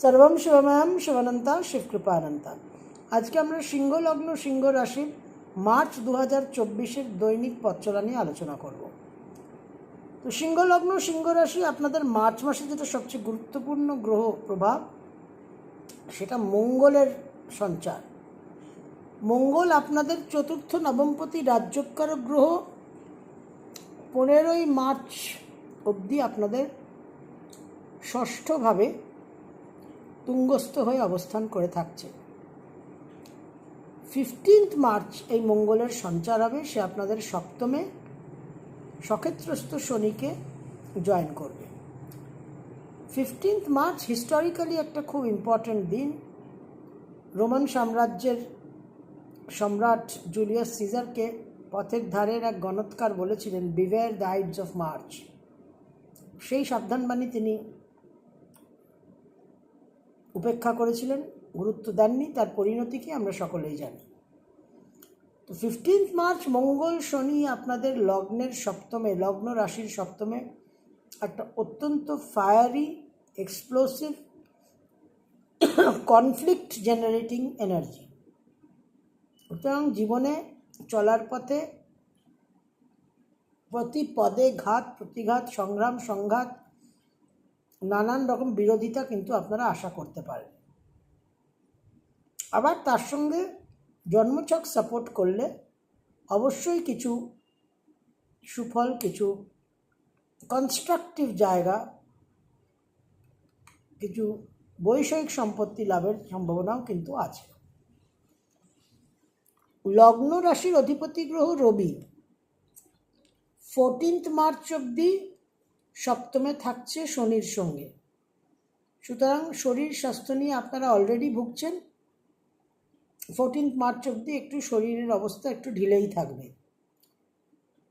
সর্বম শিবময়ম শিবানন্তা শিবকৃপানন্তা। আজকে আমরা সিংহ লগ্ন সিংহ রাশির মার্চ দু হাজার চব্বিশের দৈনিক পথচলা নিয়ে আলোচনা করব। তো সিংহ লগ্ন সিংহ রাশি আপনাদের মার্চ মাসে যেটা সবচেয়ে গুরুত্বপূর্ণ গ্রহ প্রভাব, সেটা মঙ্গলের সঞ্চার। মঙ্গল আপনাদের চতুর্থ নবমপতি রাজ্যকারক গ্রহ। পনেরোই মার্চ অবধি আপনাদের ষষ্ঠভাবে তুঙ্গস্থ হয়ে অবস্থান করে থাকছে। ফিফটিন্থ মার্চ এই মঙ্গলের সঞ্চার হবে, সে আপনাদের সপ্তমে সক্ষেত্রস্থ শনিকে জয়েন করবে। ফিফটিন্থ মার্চ হিস্টোরিক্যালি একটা খুব ইম্পর্ট্যান্ট দিন। রোমান সাম্রাজ্যের সম্রাট জুলিয়াস সিজারকে পথের ধারের এক গণৎকার বলেছিলেন beware the ides of March সেই সাবধানবাণী তিনি উপেক্ষা করেছিলেন, গুরুত্ব দেননি, তার পরিণতিকে আমরা সকলেই জানি। তো ফিফটিন্থ মার্চ মঙ্গল শনি আপনাদের লগ্নের সপ্তমে, লগ্ন রাশির সপ্তমে একটা অত্যন্ত fiery explosive conflict generating energy সুতরাং জীবনে চলার পথে প্রতি পদে ঘাত, প্রতিঘাত, সংগ্রাম, সংঘাত নানান রকম বিরোধিতা কিন্তু আপনারা আশা করতে পারেন। আবার তার সঙ্গে জন্মছক সাপোর্ট করলে অবশ্যই কিছু সুফল, কিছু কনস্ট্রাকটিভ জায়গা, কিছু বৈষয়িক সম্পত্তি লাভের সম্ভাবনাও কিন্তু আছে। লগ্ন রাশির অধিপতি গ্রহ রবি। ফোরটিন্থ মার্চ অবধি সপ্তমে থাকছে শনির সঙ্গে। সুতরাং শরীর স্বাস্থ্য নিয়ে আপনারা অলরেডি ভুগছেন। ফোরটিন্থ মার্চ অবধি একটু শরীরের অবস্থা একটু ঢিলেই থাকবে।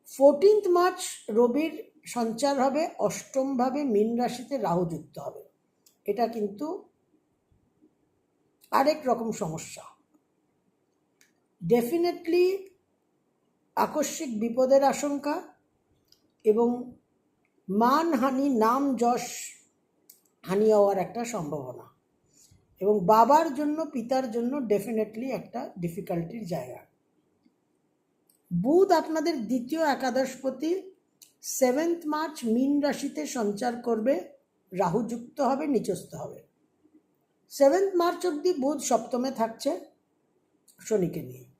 ফোরটিন্থ মার্চ রবির সঞ্চার হবে, অষ্টমভাবে মীন রাশিতে রাহু যুক্ত হবে। এটা কিন্তু আরেক রকম সমস্যা। ডেফিনেটলি আকস্মিক বিপদের আশঙ্কা এবং মানহানি নাম যশ হানি হওয়ার একটা সম্ভাবনা। এবং বাবার জন্য, পিতার জন্য ডেফিনেটলি একটা ডিফিকাল্টির জায়গা। বুধ আপনাদের দ্বিতীয় একাদশপতি সেভেন্থ মার্চ মীন রাশিতে সঞ্চার করবে, রাহু যুক্ত হবে, নিচস্থ হবে। সেভেন্থ মার্চ অবধি বুধ সপ্তমে থাকছে, শনিকে নিয়ে।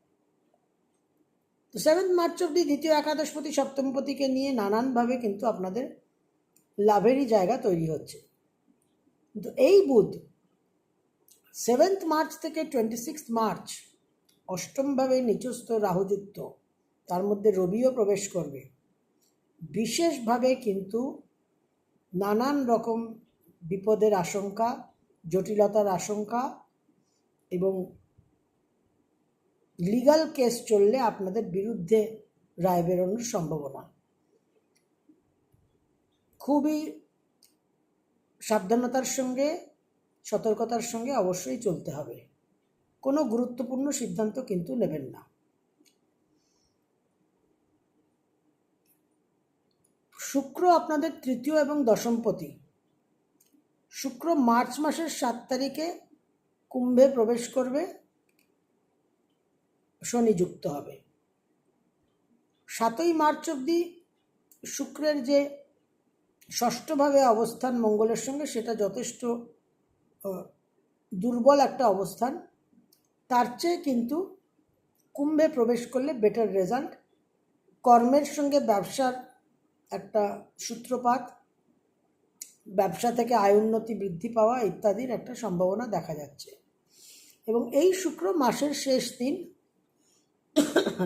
তো সেভেন্থ মার্চ অবধি দ্বিতীয় একাদশপতি সপ্তমপতিকে নিয়ে নানানভাবে কিন্তু আপনাদের লাভেরই জায়গা তৈরি হচ্ছে। কিন্তু এই বুধ সেভেন্থ মার্চ থেকে টোয়েন্টি সিক্স মার্চ অষ্টমভাবে নিচস্থ রাহুযুক্ত, তার মধ্যে রবিও প্রবেশ করবে। বিশেষভাবে কিন্তু নানান রকম বিপদের আশঙ্কা, জটিলতার আশঙ্কা এবং লিগাল কেস চললে আপনাদের বিরুদ্ধে রায় বেরোনোর সম্ভাবনা। খুবই সাবধানতার সঙ্গে, সতর্কতার সঙ্গে অবশ্যই চলতে হবে। কোনো গুরুত্বপূর্ণ সিদ্ধান্ত কিন্তু নেবেন না। শুক্র আপনাদের তৃতীয় এবং দশমপতি শুক্র মার্চ মাসের সাত তারিখে কুম্ভে প্রবেশ করবে। শনি যুক্ত হবে। সাতই মার্চ অবধি শুক্রের যে ষষ্ঠভাবে অবস্থান মঙ্গলের সঙ্গে, সেটা যথেষ্ট দুর্বল একটা অবস্থান। তার চেয়ে কিন্তু কুম্ভে প্রবেশ করলে বেটার রেজাল্ট কর্মের সঙ্গে ব্যবসার একটা সূত্রপাত, ব্যবসা থেকে আয় উন্নতি বৃদ্ধি পাওয়া ইত্যাদির একটা সম্ভাবনা দেখা যাচ্ছে। এবং এই শুক্র মাসের শেষ দিন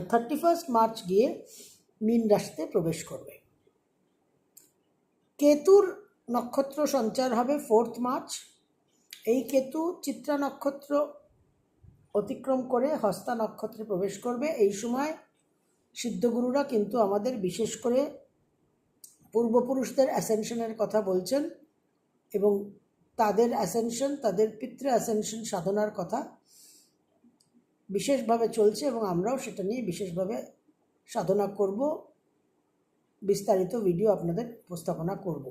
থার্টি ফার্স্ট মার্চ গিয়ে মীন রাশিতে প্রবেশ করবে। কেতুর নক্ষত্র সঞ্চার হবে ফোর্থ মার্চ এই কেতু চিত্রা নক্ষত্র অতিক্রম করে হস্তা নক্ষত্রে প্রবেশ করবে। এই সময় সিদ্ধগুরুরা কিন্তু আমাদের বিশেষ করে পূর্বপুরুষদের অ্যাসেনশনের কথা বলছেন এবং তাদের অ্যাসেনশন তাদের পিতৃ অ্যাসেনশন সাধনার কথা বিশেষভাবে চলছে এবং আমরাও সেটা নিয়ে বিশেষভাবে সাধনা করব, বিস্তারিত ভিডিও আপনাদের উপস্থাপনা করব।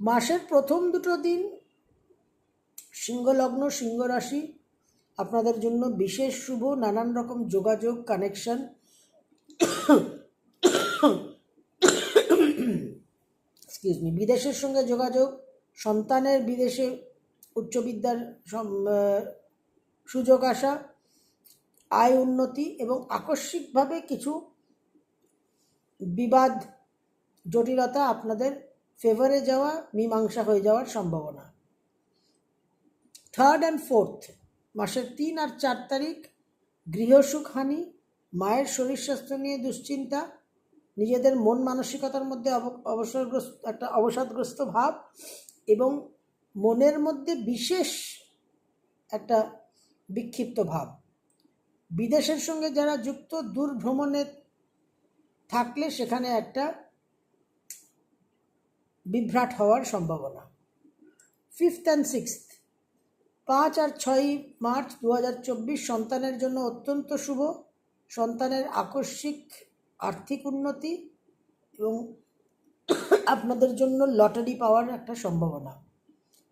মাসের প্রথম দুটো দিন সিংহলগ্ন সিংহ রাশি আপনাদের জন্য বিশেষ শুভ, নানান রকম যোগাযোগ, কানেকশন। এক্সকিউজ মি, বিদেশের সঙ্গে যোগাযোগ, সন্তানের বিদেশে উচ্চবিদ্যার সুযোগ আসা, আয় উন্নতি এবং আকস্মিকভাবে কিছু বিবাদ, জটিলতা আপনাদের ফেভারে যাওয়া, মীমাংসা হয়ে যাওয়ার সম্ভাবনা। থার্ড অ্যান্ড ফোর্থ মাসের তিন আর চার তারিখ গৃহসুখ হানি, মায়ের শরীর স্বাস্থ্য নিয়ে দুশ্চিন্তা, নিজেদের মন মানসিকতার মধ্যে অব- অবসরগ্রস্ত, একটা অবসাদগ্রস্ত ভাব এবং মনের মধ্যে বিশেষ একটা বিক্ষিপ্ত ভাব। বিদেশের সঙ্গে যারা যুক্ত দূর ভ্রমণে থাকলে সেখানে একটা বিভ্রাট হওয়ার সম্ভাবনা। ফিফথ অ্যান্ড সিক্সথ, পাঁচ আর ছয়ই মার্চ দু হাজার চব্বিশ সন্তানের জন্য অত্যন্ত শুভ। সন্তানের আকস্মিক আর্থিক উন্নতি এবং আপনাদের জন্য লটারি পাওয়ার একটা সম্ভাবনা।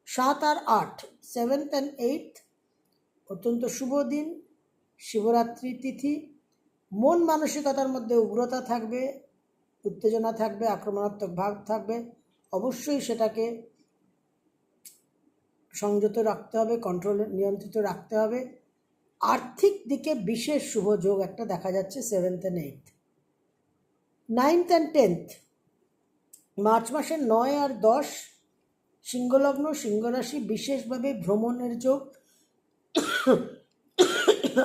সাত আর আট, সেভেন্থ অ্যান্ড এইট অত্যন্ত শুভ দিন, শিবরাত্রি তিথি। মন মানসিকতার মধ্যে উগ্রতা থাকবে, উত্তেজনা থাকবে, আক্রমণাত্মক ভাব থাকবে। অবশ্যই সেটাকে সংযত রাখতে হবে কন্ট্রোলে নিয়ন্ত্রিত রাখতে হবে। আর্থিক দিকে বিশেষ শুভ যোগ একটা দেখা যাচ্ছে seventh and eight ninth and tenth March মাসের নয় আর দশ, সিংহলগ্ন, সিংহরাশি বিশেষভাবে ভ্রমণের যোগ।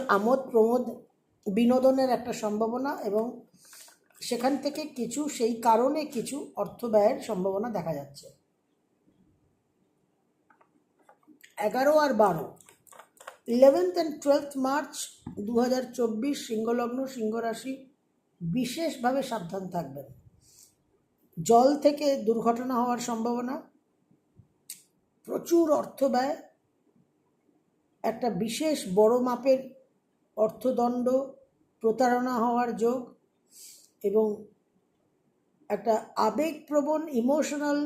আমোদ প্রমোদ বিনোদনের একটা সম্ভাবনা এবং সেখান থেকে কিছু, সেই কারণে কিছু অর্থ ব্যয়ের সম্ভাবনা দেখা যাচ্ছে। এগারো আর বারো। ইলেভেন্থ অ্যান্ড টুয়েলথ মার্চ দু হাজার চব্বিশ সিংহলগ্ন সিংহরাশি বিশেষভাবে সাবধান থাকবেন। জল থেকে দুর্ঘটনা হওয়ার সম্ভাবনা, প্রচুর অর্থ ব্যয় একটা বিশেষ বড় মাপের অর্থদণ্ড প্রতারণা হওয়ার যোগ এবং একটা আবেগপ্রবণ ইমোশনাল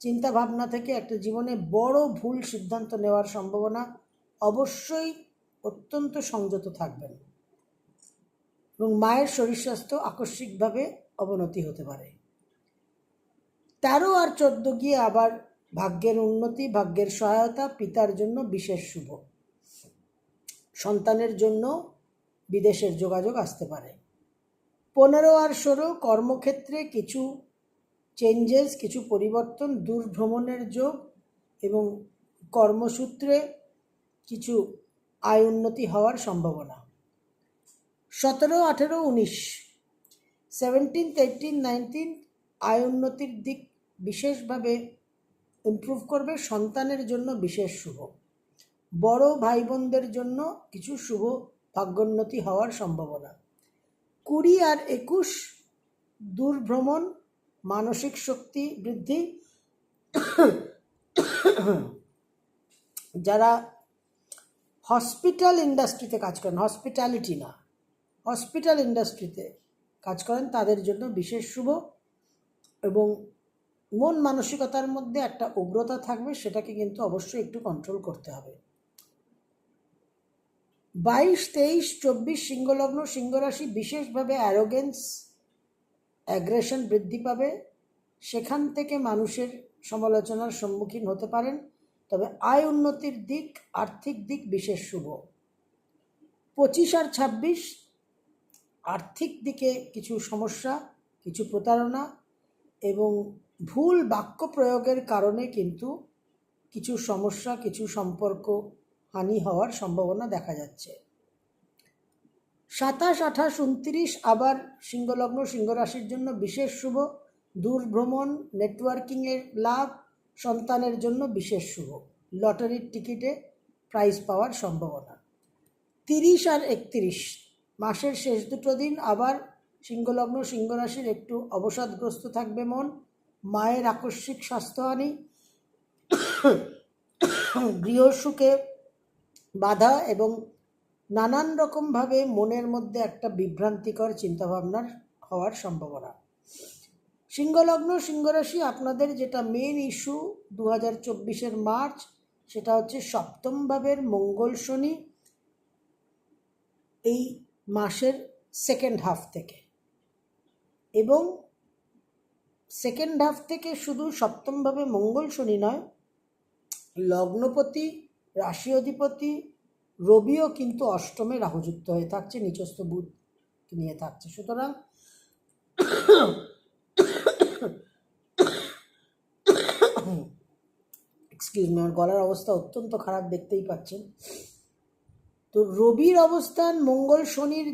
চিন্তাভাবনা থেকে একটা জীবনে বড় ভুল সিদ্ধান্ত নেওয়ার সম্ভাবনা অবশ্যই অত্যন্ত সংযত থাকবেন এবং মায়ের শরীর স্বাস্থ্য আকস্মিকভাবে অবনতি হতে পারে। তেরো আর চোদ্দ গিয়ে আবার ভাগ্যের উন্নতি, ভাগ্যের সহায়তা, পিতার জন্য বিশেষ শুভ। সন্তানের জন্য বিদেশের যোগাযোগ আসতে পারে। পনেরো আর ষোলো, কর্মক্ষেত্রে কিছু চেঞ্জেস কিছু পরিবর্তন দূর ভ্রমণের যোগ এবং কর্মসূত্রে কিছু আয় উন্নতি হওয়ার সম্ভাবনা। সতেরো, আঠেরো, উনিশ সেভেন্টিন্থ এইটিন নাইনটিন আয় উন্নতির দিক বিশেষভাবে ইমপ্রুভ করবে সন্তানের জন্য বিশেষ শুভ। বড় ভাই বোনদের জন্য কিছু শুভ ভাগ্যোন্নতি হওয়ার সম্ভাবনা। কুড়ি আর একুশ দূর ভ্রমণ মানসিক শক্তি বৃদ্ধি। যারা হসপিটাল ইন্ডাস্ট্রিতে কাজ করেন, হসপিটালিটি না, হসপিটাল ইন্ডাস্ট্রিতে কাজ করেন, তাদের জন্য বিশেষ শুভ। এবং মন মানসিকতার মধ্যে একটা উগ্রতা থাকবে, সেটাকে কিন্তু অবশ্যই একটু কন্ট্রোল করতে হবে। বাইশ, তেইশ, চব্বিশ সিংহলগ্ন, সিংহরাশি বিশেষভাবে অ্যারোগেন্স অ্যাগ্রেশন বৃদ্ধি পাবে। সেখান থেকে মানুষের সমালোচনার সম্মুখীন হতে পারেন। তবে আয় উন্নতির দিক, আর্থিক দিক বিশেষ শুভ। পঁচিশ আর ছাব্বিশ, আর্থিক দিকে কিছু সমস্যা, কিছু প্রতারণা এবং ভুল বাক্য প্রয়োগের কারণে কিন্তু কিছু সমস্যা, কিছু সম্পর্ক হানি হওয়ার সম্ভাবনা দেখা যাচ্ছে। সাতাশ, আঠাশ, উনত্রিশ আবার সিংহলগ্ন, সিংহরাশির জন্য বিশেষ শুভ। দূর ভ্রমণ নেটওয়ার্কিংয়ের লাভ, সন্তানের জন্য বিশেষ শুভ। লটারির টিকিটে প্রাইজ পাওয়ার সম্ভাবনা। তিরিশ আর একত্রিশ, মাসের শেষ দুটো দিন আবার সিংহলগ্ন, সিংহরাশির একটু অবসাদগ্রস্ত থাকবে মন। মায়ের আকস্মিক স্বাস্থ্যহানি গৃহসুখে বাধা এবং নানান রকমভাবে মনের মধ্যে একটা বিভ্রান্তিকর চিন্তাভাবনার হওয়ার সম্ভাবনা। সিংহলগ্ন সিংহরাশি আপনাদের যেটা মেন ইস্যু দু হাজার চব্বিশের মার্চ, সেটা হচ্ছে সপ্তম ভাবের মঙ্গল শনি এই মাসের সেকেন্ড হাফ থেকে। এবং সেকেন্ড হাফ থেকে শুধু সপ্তমভাবে মঙ্গল শনি নয়, লগ্নপতি, রাশি অধিপতি, রবিও কিন্তু অষ্টমে রাহুযুক্ত হয়ে থাকছে নিচস্থ বুধ নিয়ে থাকছে। সুতরাং এক্সকিউজ মি আমার গলার অবস্থা অত্যন্ত খারাপ, দেখতেই পাচ্ছেন। তো রবির অবস্থান, মঙ্গল শনির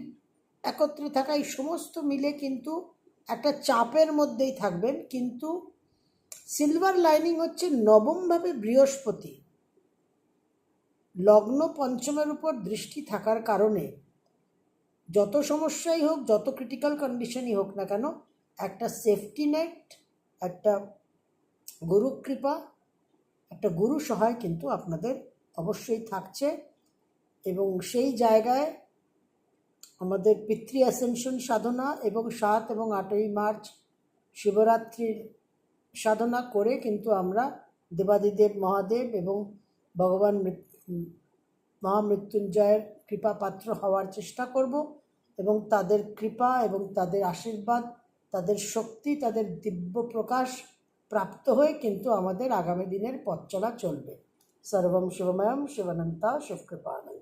একত্রে থাকা এই সমস্ত মিলে কিন্তু একটা চাপের মধ্যেই থাকবেন, কিন্তু সিলভার লাইনিং হচ্ছে নবমভাবে বৃহস্পতি। লগ্ন পঞ্চমের উপর দৃষ্টি থাকার কারণে যত সমস্যাই হোক, যত ক্রিটিক্যাল কন্ডিশনই হোক না কেন, একটা সেফটি নেট একটা গুরু কৃপা, একটা গুরু সহায় কিন্তু আপনাদের অবশ্যই থাকছে এবং সেই জায়গায় আমাদের পিতৃ অ্যাসেনশন সাধনা এবং সাত এবং আটই মার্চ শিবরাত্রির সাধনা করে কিন্তু আমরা দেবাদিদেব মহাদেব এবং ভগবান মহামৃত্যুঞ্জয়ের কৃপা পাত্র হওয়ার চেষ্টা করব এবং তাদের কৃপা এবং তাদের আশীর্বাদ, তাদের শক্তি, তাদের দিব্য প্রকাশ প্রাপ্ত হয়ে কিন্তু আমাদের আগামী দিনের পথ চলা চলবে। সর্বম শিবময়ম শিবানন্তা শিবকৃপানন্দ